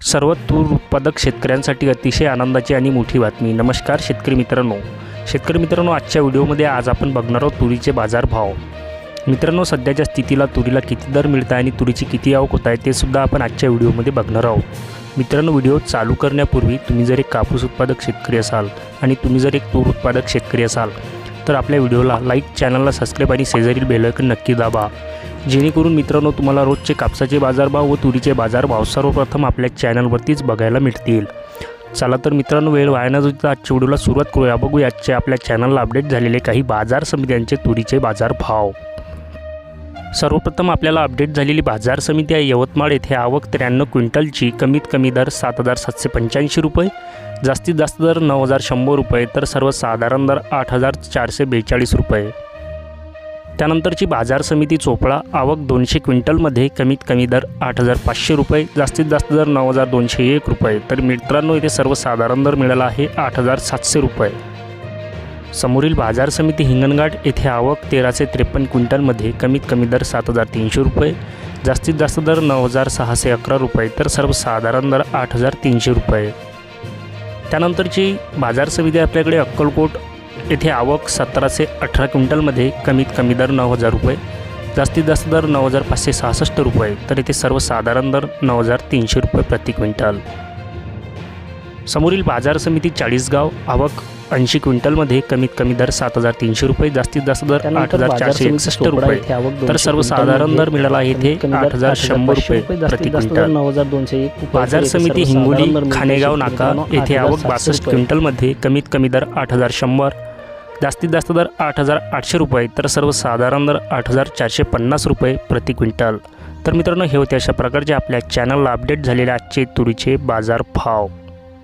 सर्व तूर उत्पादक शेतकऱ्यांसाठी अतिशय आनंदाची आणि मोठी बातमी. नमस्कार शेतकरी मित्रांनो. शेतकरी मित्रांनो आजच्या व्हिडिओमध्ये आज आपण बघणार आहोत तुरीचे बाजारभाव. मित्रांनो सध्याच्या स्थितीला तुरीला किती दर मिळत आहे आणि तुरीची किती आवक होत आहे ते सुद्धा आपण आजच्या व्हिडिओमध्ये बघणार आहोत. मित्रांनो व्हिडिओ चालू करण्यापूर्वी तुम्ही जर एक कापूस उत्पादक शेतकरी असाल आणि तुम्ही जर एक तूर उत्पादक शेतकरी असाल तर आपल्या व्हिडिओला लाईक चॅनलला सबस्क्राईब आणि शेजारील बेलायकन नक्की दाबा. जेणेकरून मित्रांनो तुम्हाला रोजचे कापसाचे बाजारभाव व तुरीचे बाजारभाव सर्वप्रथम आपल्या चॅनलवरतीच बघायला मिळतील. चला तर मित्रांनो वेळ वाया आजच्या व्हिडिओला सुरुवात करूया. बघू आजचे आपल्या चॅनलला अपडेट झालेले काही बाजार समित्यांचे तुरीचे बाजारभाव. सर्वप्रथम आपल्याला अपडेट झालेली बाजार समिती आहे यवतमाळ येथे आवक त्र्याण्णव क्विंटलची कमीत कमी दर सात हजार सातशे पंच्याऐंशी रुपये जास्तीत जास्त दर नऊ हजार शंभर रुपये तर सर्वसाधारण दर आठ हजार चारशे बेचाळीस रुपये. त्यानंतरची बाजार समिती चोपडा आवक दोनशे क्विंटलमध्ये कमीत कमी दर आठ हजार पाचशे रुपये जास्तीत जास्त दर नऊ हजार दोनशे एक रुपये. तर मित्रांनो इथे सर्वसाधारण दर मिळाला आहे आठ हजार सातशे रुपये. समोरील बाजार समिती हिंगणघाट येथे आवक तेराशे त्रेपन्न क्विंटलमध्ये कमीत कमी दर सात हजार तीनशे रुपये जास्तीत जास्त दर नऊ हजार सहाशे अकरा रुपये तर सर्वसाधारण दर आठ हजार तीनशे रुपये. त्यानंतरची बाजार समिती आपल्याकडे अक्कलकोट येथे आवक सतराशे अठरा क्विंटलमध्ये कमीत कमी दर नऊ हजार रुपये जास्तीत जास्त दर नऊ हजार पाचशे सहासष्ट रुपये तर येथे सर्वसाधारण दर नऊ हजार तीनशे रुपये प्रति क्विंटल. समोरील बाजार समिती चाळीसगाव आवक ऐंशी क्विंटलमध्ये कमीत कमी दर सात हजार तीनशे रुपये जास्तीत जास्त दर आठ हजार चारशे एकसष्ट रुपये तर सर्वसाधारण दर मिळाला इथे आठ हजार शंभर रुपये प्रति क्विंटल. बाजार समिती हिंगोली खानेगाव नाका येथे आवक बासष्ट क्विंटलमध्ये कमीत कमी दर आठ हजार शंभर जास्तीत जास्त दर आठ हजार आठशे रुपये तर सर्वसाधारण दर आठ हजार चारशे पन्नास रुपये प्रति क्विंटल. तर मित्रांनो हे होते अशा प्रकारचे आपल्या चॅनलला अपडेट झालेले आजचे तुरीचे बाजार भाव